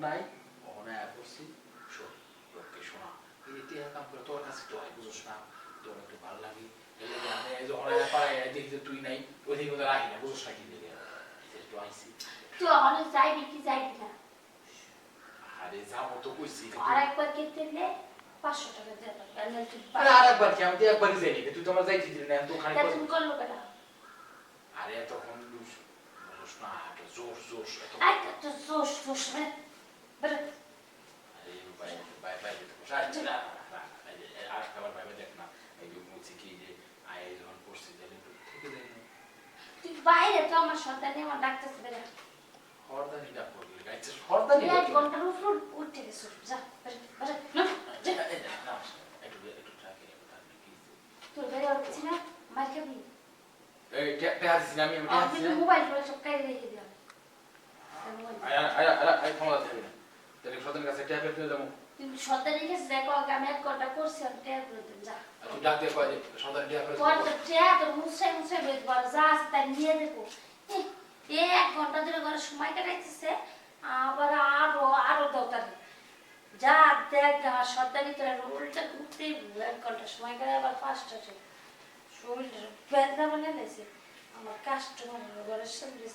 নাই? অনায়া করছি। শোন লোককে শোনা। এই যে টিয়া কাম করে তোর কাছে তো হয় বুঝোস না তোর একটু ভালো লাগে। দেখি যে তুই নাই ওই দিকে তো রাখি না বুঝোস না কি দিকে। একটু আইসি তুই অনেক যাইবি কি যাইবি না? আরে যাব তো কইছি। আর একবার কেটে দিলে পাঁচশো টাকা তুই আরে আর একবার কি আমি তো একবারই যাইনি। তুই তো আমার যাইতে দিলি না তো পর- তুমি করল কেন? আরে এতক্ষণ বুঝ- বুঝোস না এত জোর জোর এত আই তো আর খাবার ভাই দেখ না এই যে বলছি কি যে আয় যখন পড়ছি তাহলে থেকে যাই না তুই বাইরে তো আমার সন্তান আমার ডাকতেছে বেরো হরদানি ডাক করবি গাইছে হরদানি এক ঘণ্টার উপর উঠে গেছো যা বেরো বেরো না, একটু একটু থাকে তোর বেরো উঠছি না মার এই ট্যাপ আসছি আমি মোবাইল ফোনে সব কাইরে রেখে দিও আয় আয় আয় আয় ক্ষমতা দেবে না তাহলে কাছে ট্যাপ এর দেবো। তুমি সন্তান রেখেছি দেখো আগে আমি এক ঘণ্টা করছি আমি টের করে দিন যা। তুই ডাক দিয়ে কয় সতেন ট্যাপ তোর তো টেয়া তো মুছে মুছে বেশ বড় যা আছে তাই নিয়ে দেখো এ এক ঘণ্টা ধরে ঘরে সময় কাটাইতেছে আবার আরও আরও দরকার। যা দেখ আমার সর্দার ভিতরে উল্টা ঘুরতে এক ঘণ্টা সময় কাটাই আবার পাঁচটা শরীরটা ব্যথা বানিয়ে লেছে আমার কাস্টমার ঘরের সামনে